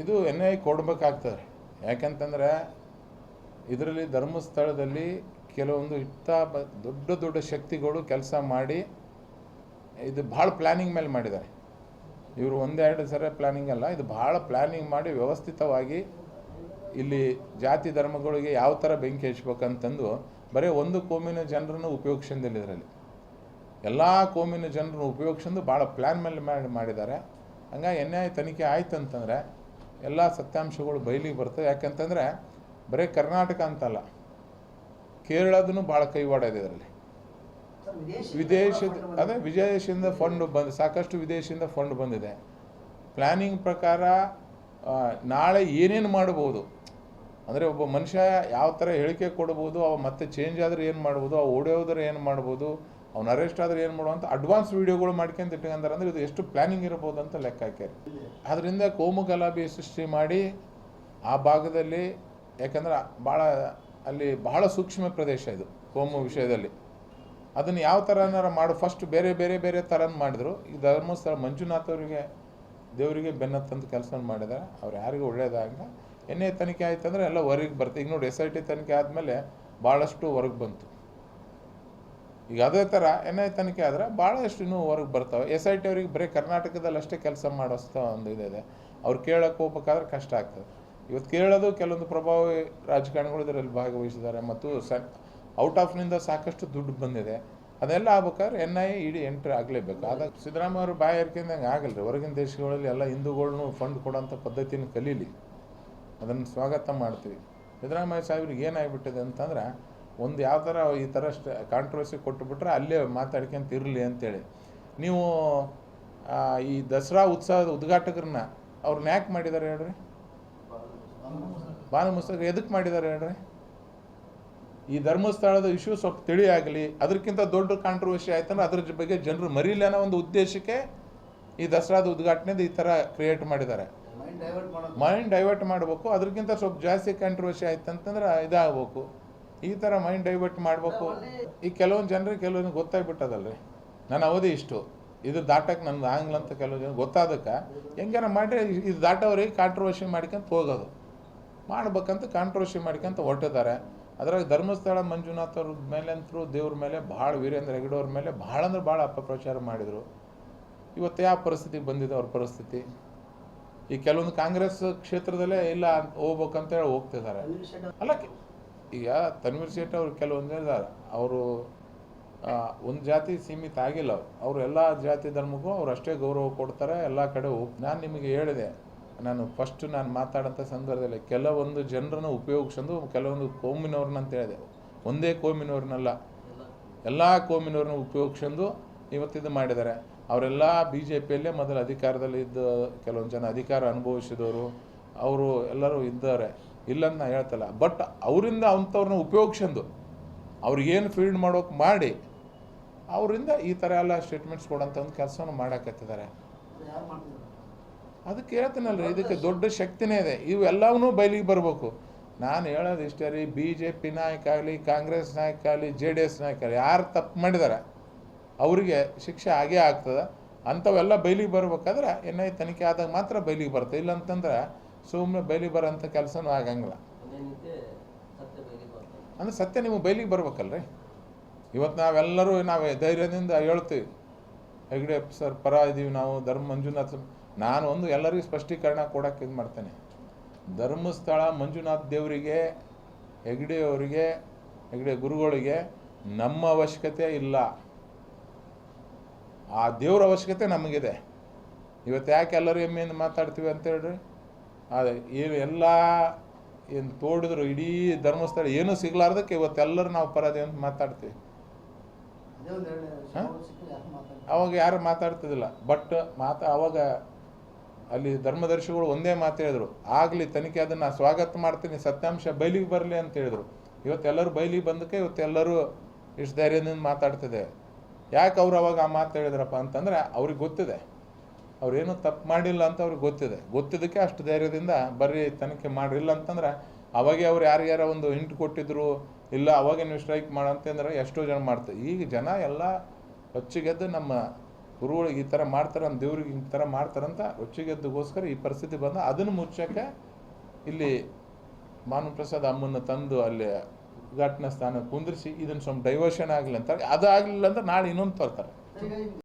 ಇದು N I ಕೊಡ್ಬೇಕಾಗ್ತದೆ. ಯಾಕಂತಂದರೆ ಇದರಲ್ಲಿ ಧರ್ಮಸ್ಥಳದಲ್ಲಿ ಕೆಲವೊಂದು ಇತ್ತ ದೊಡ್ಡ ದೊಡ್ಡ ಶಕ್ತಿಗಳು ಕೆಲಸ ಮಾಡಿ ಇದು ಭಾಳ ಪ್ಲ್ಯಾನಿಂಗ್ ಮೇಲೆ ಮಾಡಿದ್ದಾರೆ. ಇವರು ಒಂದೆರಡು ಸರಿ ಪ್ಲ್ಯಾನಿಂಗ್ ಅಲ್ಲ, ಇದು ಭಾಳ ಪ್ಲ್ಯಾನಿಂಗ್ ಮಾಡಿ ವ್ಯವಸ್ಥಿತವಾಗಿ ಇಲ್ಲಿ ಜಾತಿ ಧರ್ಮಗಳಿಗೆ ಯಾವ ಥರ ಬೆಂಕಿ ಹಚ್ಬೇಕಂತಂದು ಬರೀ ಒಂದು ಕೋಮಿನ ಜನರನ್ನು ಉಪಯೋಗಿಸಿಂದಿಲ್ಲ ಇದರಲ್ಲಿ. ಎಲ್ಲ ಕೋಮಿನ ಜನರನ್ನು ಉಪಯೋಗಿಸಿದ್ದು ಭಾಳ ಪ್ಲ್ಯಾನ್ ಮೇಲೆ ಮಾಡಿ ಮಾಡಿದ್ದಾರೆ. ಹಂಗಾಗಿ ಎನ್ ಐ ತನಿಖೆ ಆಯ್ತು ಅಂತಂದರೆ ಎಲ್ಲ ಸತ್ಯಾಂಶಗಳು ಬಯಲಿಗೆ ಬರ್ತವೆ. ಯಾಕಂತಂದರೆ ಬರೀ ಕರ್ನಾಟಕ ಅಂತಲ್ಲ ಕೇರಳದೂ ಭಾಳ ಕೈವಾಡ ಇದೆ ಇದರಲ್ಲಿ. ವಿದೇಶದ ಅದೇ ವಿದೇಶದಿಂದ ಫಂಡ್ ಬಂದು ಸಾಕಷ್ಟು ವಿದೇಶದಿಂದ ಫಂಡ್ ಬಂದಿದೆ. ಪ್ಲ್ಯಾನಿಂಗ್ ಪ್ರಕಾರ ನಾಳೆ ಏನೇನು ಮಾಡ್ಬೋದು? ಅಂದರೆ ಒಬ್ಬ ಮನುಷ್ಯ ಯಾವ ಥರ ಹೇಳಿಕೆ ಕೊಡ್ಬೋದು ಅವ ಮತ್ತೆ ಚೇಂಜ್ ಆದರೆ ಏನು ಮಾಡ್ಬೋದು ಅವು ಓಡೋದ್ರೆ ಏನು ಮಾಡ್ಬೋದು ಅವ್ನು ಅರೆಸ್ಟ್ ಆದರೆ ಏನು ಮಾಡೋ ಅಂತ ಅಡ್ವಾನ್ಸ್ ವೀಡಿಯೋಗಳು ಮಾಡ್ಕೊಂಡು ಇಟ್ಕೊಂಡಾರೆ ಅಂದರೆ ಇದು ಎಷ್ಟು ಪ್ಲ್ಯಾನಿಂಗ್ ಇರ್ಬೋದು ಅಂತ ಲೆಕ್ಕ ಹಾಕ್ಯಾರಿ. ಅದರಿಂದ ಕೋಮು ಗಲಾಭೆ ಸೃಷ್ಟಿ ಮಾಡಿ ಆ ಭಾಗದಲ್ಲಿ, ಯಾಕಂದ್ರೆ ಭಾಳ ಅಲ್ಲಿ ಬಹಳ ಸೂಕ್ಷ್ಮ ಪ್ರದೇಶ ಇದು ಕೋಮು ವಿಷಯದಲ್ಲಿ. ಅದನ್ನು ಯಾವ ಥರನಾರ ಮಾಡು ಫಸ್ಟ್ ಬೇರೆ ಬೇರೆ ಬೇರೆ ಥರನ ಮಾಡಿದ್ರು. ಈ ಧರ್ಮಸ್ಥಳ ಮಂಜುನಾಥ್ ಅವರಿಗೆ, ದೇವರಿಗೆ ಬೆನ್ನತ್ತಂತ ಕೆಲಸ ಮಾಡಿದ್ದಾರೆ ಅವ್ರು ಯಾರಿಗೂ ಒಳ್ಳೇದಾಗ ಎನ್ನೇ ತನಿಖೆ ಆಯ್ತು ಅಂದರೆ ಎಲ್ಲ ಹೊರಗೆ ಬರ್ತದೆ ಈಗ ನೋಡಿ ಎಸ್ ಐ ಟಿ ತನಿಖೆ ಆದಮೇಲೆ ಭಾಳಷ್ಟು ಹೊರಗೆ ಬಂತು. ಈಗ ಅದೇ ಥರ ಎನ್ ಐ ತನಿಖೆ ಆದರೆ ಭಾಳಷ್ಟು ಇನ್ನೂ ಹೊರಗೆ ಬರ್ತವೆ. ಎಸ್ ಐ ಟಿ ಅವ್ರಿಗೆ ಬರೀ ಕರ್ನಾಟಕದಲ್ಲಿ ಅಷ್ಟೇ ಕೆಲಸ ಮಾಡೋಸ್ತ ಒಂದು ಇದಿದೆ. ಅವ್ರು ಕೇಳೋಕೆ ಹೋಗ್ಬೇಕಾದ್ರೆ ಕಷ್ಟ ಆಗ್ತದೆ. ಇವತ್ತು ಕೇಳೋದು ಕೆಲವೊಂದು ಪ್ರಭಾವಿ ರಾಜಕಾರಣಿಗಳು ಇದರಲ್ಲಿ ಭಾಗವಹಿಸಿದ್ದಾರೆ. ಮತ್ತು ಸ ಔಟ್ ಆಫ್ನಿಂದ ಸಾಕಷ್ಟು ದುಡ್ಡು ಬಂದಿದೆ. ಅದೆಲ್ಲ ಆಗ್ಬೇಕಾದ್ರೆ ಎನ್ ಐ ಇಡಿ ಎಂಟ್ರಿ ಆಗಲೇಬೇಕು. ಆದಾಗ ಸಿದ್ದರಾಮಯ್ಯ ಅವರು ಬಾಯಿ ಹಂಗೆ ಆಗಲ್ಲ ರೀ ಹೊರಗಿನ ದೇಶಗಳಲ್ಲಿ ಎಲ್ಲ ಹಿಂದೂಗಳ್ನು ಫಂಡ್ ಕೊಡೋಂಥ ಪದ್ಧತಿನ ಕಲೀಲಿ. ಅದನ್ನು ಸ್ವಾಗತ ಮಾಡ್ತೀವಿ. ಸಿದ್ದರಾಮಯ್ಯ ಸಾಹೇಬ್ರಿಗೆ ಏನಾಗ್ಬಿಟ್ಟಿದೆ ಅಂತಂದ್ರೆ ಒಂದು ಯಾವ ಥರ ಈ ಥರ ಕಾಂಟ್ರವರ್ಸಿ ಕೊಟ್ಟುಬಿಟ್ರೆ ಅಲ್ಲೇ ಮಾತಾಡ್ಕೊಂತ ಇರಲಿ ಅಂತೇಳಿ. ನೀವು ಈ ದಸರಾ ಉತ್ಸವದ ಉದ್ಘಾಟಕರನ್ನ ಅವ್ರನ್ನ ಯಾಕೆ ಮಾಡಿದ್ದಾರೆ ಹೇಳ್ರಿ? ಬಾನು ಮುಸ್ತಕ ಎದಕ್ಕೆ ಮಾಡಿದ್ದಾರೆ ಹೇಳ್ರಿ? ಈ ಧರ್ಮಸ್ಥಳದ ಇಶ್ಯೂ ಸ್ವಲ್ಪ ತಿಳಿ ಆಗಲಿ ಅದಕ್ಕಿಂತ ದೊಡ್ಡ ಕಾಂಟ್ರವರ್ಸಿ ಆಯ್ತಂದ್ರೆ ಅದ್ರ ಬಗ್ಗೆ ಜನರು ಮರೀಲಿ ಅನ್ನೋ ಒಂದು ಉದ್ದೇಶಕ್ಕೆ ಈ ದಸರಾದ ಉದ್ಘಾಟನೆದ ಈ ಥರ ಕ್ರಿಯೇಟ್ ಮಾಡಿದ್ದಾರೆ ಮೈಂಡ್ ಡೈವರ್ಟ್ ಮಾಡೋದು. ಮೈಂಡ್ ಡೈವರ್ಟ್ ಮಾಡಬೇಕು ಅದಕ್ಕಿಂತ ಸ್ವಲ್ಪ ಜಾಸ್ತಿ ಕಾಂಟ್ರವರ್ಸಿ ಆಯ್ತು ಅಂತಂದ್ರೆ ಇದಾಗಬೇಕು. ಈ ಥರ ಮೈಂಡ್ ಡೈವರ್ಟ್ ಮಾಡಬೇಕು. ಈ ಕೆಲವೊಂದು ಜನರಿಗೆ ಕೆಲವೊಂದು ಗೊತ್ತಾಗ್ಬಿಟ್ಟದಲ್ರಿ. ನನ್ನ ಅವಧಿ ಇಷ್ಟು. ಇದು ದಾಟಕ್ಕೆ ನನ್ಗೆ ಆಗಲ್ಲ ಅಂತ ಕೆಲವು ಜನ ಗೊತ್ತಾದಕ್ಕೆ ಹೆಂಗಾರ ಮಾಡಿ ಇದು ದಾಟೋರಿಗೆ ಕಾಂಟ್ರವರ್ಷಿ ಮಾಡ್ಕೊಂತ ಹೋಗೋದು. ಮಾಡ್ಬೇಕಂತ ಕಾಂಟ್ರವರ್ಷಿ ಮಾಡ್ಕೊಂತ ಹೊರಟಿದ್ದಾರೆ. ಅದ್ರಾಗ ಧರ್ಮಸ್ಥಳ ಮಂಜುನಾಥ್ ಅವ್ರ ಮೇಲೆ ಅಂತರೂ ದೇವ್ರ ಮೇಲೆ ಭಾಳ ವೀರೇಂದ್ರ ಹೆಗಡೆ ಅವ್ರ ಮೇಲೆ ಭಾಳ ಅಂದ್ರೆ ಭಾಳ ಅಪಪ್ರಚಾರ ಮಾಡಿದರು. ಇವತ್ತು ಯಾವ ಪರಿಸ್ಥಿತಿಗೆ ಬಂದಿದೆ ಅವ್ರ ಪರಿಸ್ಥಿತಿ? ಈ ಕೆಲವೊಂದು ಕಾಂಗ್ರೆಸ್ ಕ್ಷೇತ್ರದಲ್ಲೇ ಇಲ್ಲ ಅಂತ ಹೋಗ್ಬೇಕಂತ ಹೇಳಿ ಹೋಗ್ತಿದ್ದಾರೆ. ಅಲ್ಲ ಈಗ ತನ್ವೀರ್ ಸೇಠ್ ಅವರು ಕೆಲವೊಂದು ಇದ್ದಾರೆ ಅವರು ಒಂದು ಜಾತಿ ಸೀಮಿತ ಆಗಿಲ್ಲ ಅವರು. ಅವ್ರು ಎಲ್ಲ ಜಾತಿ ಧರ್ಮಕ್ಕೂ ಅವ್ರು ಅಷ್ಟೇ ಗೌರವ ಕೊಡ್ತಾರೆ, ಎಲ್ಲ ಕಡೆ ಹೋಗಿ ನಾನು ನಿಮಗೆ ಹೇಳಿದೆ, ನಾನು ಫಸ್ಟ್ ನಾನು ಮಾತಾಡೋಂಥ ಸಂದರ್ಭದಲ್ಲಿ ಕೆಲವೊಂದು ಜನರನ್ನು ಉಪಯೋಗಿಸೋದು ಕೆಲವೊಂದು ಕೋಮಿನವ್ರನ್ನ ಅಂತ ಹೇಳಿದೆ. ಒಂದೇ ಕೋಮಿನವ್ರನ್ನಲ್ಲ, ಎಲ್ಲ ಕೋಮಿನವ್ರನ್ನ ಉಪಯೋಗಿಸಂದು ಇವತ್ತಿದ್ದು ಮಾಡಿದ್ದಾರೆ. ಅವರೆಲ್ಲ ಬಿ ಜೆ ಪಿಯಲ್ಲೇ ಮೊದಲು ಅಧಿಕಾರದಲ್ಲಿ ಇದ್ದ ಕೆಲವೊಂದು ಜನ ಅಧಿಕಾರ ಅನುಭವಿಸಿದವರು, ಅವರು ಎಲ್ಲರೂ ಇದ್ದಾರೆ. ಇಲ್ಲ ನಾ ಹೇಳ್ತಲ್ಲ. ಬಟ್ ಅವರಿಂದ ಅಂಥವ್ರನ್ನ ಉಪಯೋಗಿಸ್ಕೊಂಡು ಅವ್ರಿಗೇನು ಫೀಲ್ಡ್ ಮಾಡೋಕೆ ಮಾಡಿ ಅವರಿಂದ ಈ ಥರ ಎಲ್ಲ ಸ್ಟೇಟ್ಮೆಂಟ್ಸ್ ಕೊಡೋಂಥ ಒಂದು ಕೆಲಸವನ್ನು ಮಾಡಾಕತ್ತಿದ್ದಾರೆ. ಅದಕ್ಕೆ ಹೇಳ್ತೀನಲ್ರಿ, ಇದಕ್ಕೆ ದೊಡ್ಡ ಶಕ್ತಿನೇ ಇದೆ. ಇವೆಲ್ಲವನ್ನೂ ಬಯಲಿಗೆ ಬರಬೇಕು. ನಾನು ಹೇಳೋದು ಇಷ್ಟೇ ರೀ ಬಿ ಜೆ ಪಿ ನಾಯಕ ಆಗಲಿ, ಕಾಂಗ್ರೆಸ್ ನಾಯಕ ಆಗಲಿ ಜೆ ಡಿ ಎಸ್ ನಾಯಕ ಆಗಲಿ, ಯಾರು ತಪ್ಪು ಮಾಡಿದ್ದಾರೆ, ಅವರಿಗೆ ಶಿಕ್ಷೆ ಆಗೇ ಆಗ್ತದೆ. ಅಂಥವೆಲ್ಲ ಬಯಲಿಗೆ ಬರ್ಬೇಕಾದ್ರೆ ಎನ್ ಐ ತನಿಖೆ ಆದಾಗ ಮಾತ್ರ ಬಯಲಿಗೆ ಬರ್ತದೆ ಇಲ್ಲ ಅಂತಂದ್ರೆ ಸುಮ್ಮನೆ ಬಯಲಿಗೆ ಬರೋಂಥ ಕೆಲಸನೂ ಆಗಂಗಿಲ್ಲ. ಅಂದರೆ ಸತ್ಯ ನಿಮಗೆ ಬಯಲಿಗೆ ಬರ್ಬೇಕಲ್ರಿ? ಇವತ್ತು ನಾವೆಲ್ಲರೂ ನಾವು ಧೈರ್ಯದಿಂದ ಹೇಳ್ತೀವಿ. ಹೆಗ್ಡೆ ಸರ್ ಪರ ಇದ್ದೀವಿ ನಾವು, ಧರ್ಮ ಮಂಜುನಾಥ್ ನಾನು ಒಂದು ಎಲ್ಲರಿಗೂ ಸ್ಪಷ್ಟೀಕರಣ ಕೊಡೋಕ್ಕೆ ಇದು ಮಾಡ್ತೇನೆ. ಧರ್ಮಸ್ಥಳ ಮಂಜುನಾಥ್ ದೇವರಿಗೆ, ಹೆಗ್ಡೆಯವರಿಗೆ, ಹೆಗ್ಡೆ ಗುರುಗಳಿಗೆ ನಮ್ಮ ಅವಶ್ಯಕತೆ ಇಲ್ಲ. ಆ ದೇವ್ರ ಅವಶ್ಯಕತೆ ನಮಗಿದೆ. ಇವತ್ತು ಯಾಕೆ ಎಲ್ಲರೂ ಎಮ್ಮೆಯಿಂದ ಮಾತಾಡ್ತೀವಿ ಅಂತ ಹೇಳ್ರಿ? ಅದೇ ಏನು ಎಲ್ಲ ಏನು ತೋಡಿದ್ರು ಇಡೀ ಧರ್ಮಸ್ಥಳ ಏನೂ ಸಿಗ್ಲಾರ್ದಕ್ಕೆ ಇವತ್ತೆಲ್ಲರೂ ನಾವು ಪರಾದಿ ಅಂತ ಮಾತಾಡ್ತೀವಿ. ಅವಾಗ ಯಾರು ಮಾತಾಡ್ತಿದ್ದಿಲ್ಲ. ಬಟ್ ಮಾತಾ ಅವಾಗ ಅಲ್ಲಿ ಧರ್ಮದರ್ಶಿಗಳು ಒಂದೇ ಮಾತು ಹೇಳಿದ್ರು. ಆಗಲಿ ತನಿಖೆ ಅದನ್ನು ಸ್ವಾಗತ ಮಾಡ್ತೀನಿ ಸತ್ಯಾಂಶ ಬೈಲಿಗೆ ಬರಲಿ ಅಂತ ಹೇಳಿದ್ರು. ಇವತ್ತೆಲ್ಲರೂ ಬೈಲಿಗೆ ಬಂದಕ್ಕೆ ಇವತ್ತೆಲ್ಲರೂ ಇಷ್ಟು ಧೈರ್ಯದಿಂದ ಮಾತಾಡ್ತಿದೆ. ಯಾಕೆ ಅವ್ರು ಅವಾಗ ಆ ಮಾತು ಹೇಳಿದ್ರಪ್ಪ ಅಂತಂದ್ರೆ ಅವ್ರಿಗೆ ಗೊತ್ತಿದೆ. ಅವ್ರೇನು ತಪ್ಪು ಮಾಡಿಲ್ಲ ಅಂತ ಅವ್ರಿಗೆ ಗೊತ್ತಿದೆ. ಗೊತ್ತಿದ್ದಕ್ಕೆ ಅಷ್ಟು ಧೈರ್ಯದಿಂದ ಬರ್ರಿ, ತನಿಖೆ ಮಾಡಿಲ್ಲ ಅಂತಂದ್ರೆ ಅವಾಗೆ ಅವ್ರು ಯಾರ್ಯಾರ ಒಂದು ಹಿಂಟ್ ಕೊಟ್ಟಿದ್ರು, ಇಲ್ಲ ಅವಾಗ ನೀವು ಸ್ಟ್ರೈಕ್ ಮಾಡಂತಂದ್ರೆ ಎಷ್ಟೋ ಜನ ಮಾಡ್ತಾರೆ. ಈಗ ಜನ ಎಲ್ಲ ಹೊಚ್ಚಿಗೆದ್ದು ನಮ್ಮ ಗುರುಗಳಿಗೆ ಈ ಥರ ಮಾಡ್ತಾರೆ, ನಮ್ಮ ದೇವ್ರಿಗೆ ಈ ಥರ ಮಾಡ್ತಾರಂತ ಹೊಚ್ಚಿಗೆದ್ದುಗೋಸ್ಕರ ಈ ಪರಿಸ್ಥಿತಿ ಬಂದ. ಅದನ್ನು ಮುಚ್ಚಕ್ಕೆ ಇಲ್ಲಿ ಮಾನಪ್ರಸಾದ್ ಅಮ್ಮನ್ನ ತಂದು ಅಲ್ಲಿ ಉದ್ಘಾಟನಾ ಸ್ಥಾನ ಕುಂದಿರಿಸಿ, ಇದನ್ನು ಸ್ವಲ್ಪ ಡೈವರ್ಷನ್ ಆಗಲಿ ಅಂತ. ಅದು ಆಗಲಿಲ್ಲ ಅಂದ್ರೆ ನಾಳೆ ಇನ್ನೊಂದು ತರ್ತಾರೆ.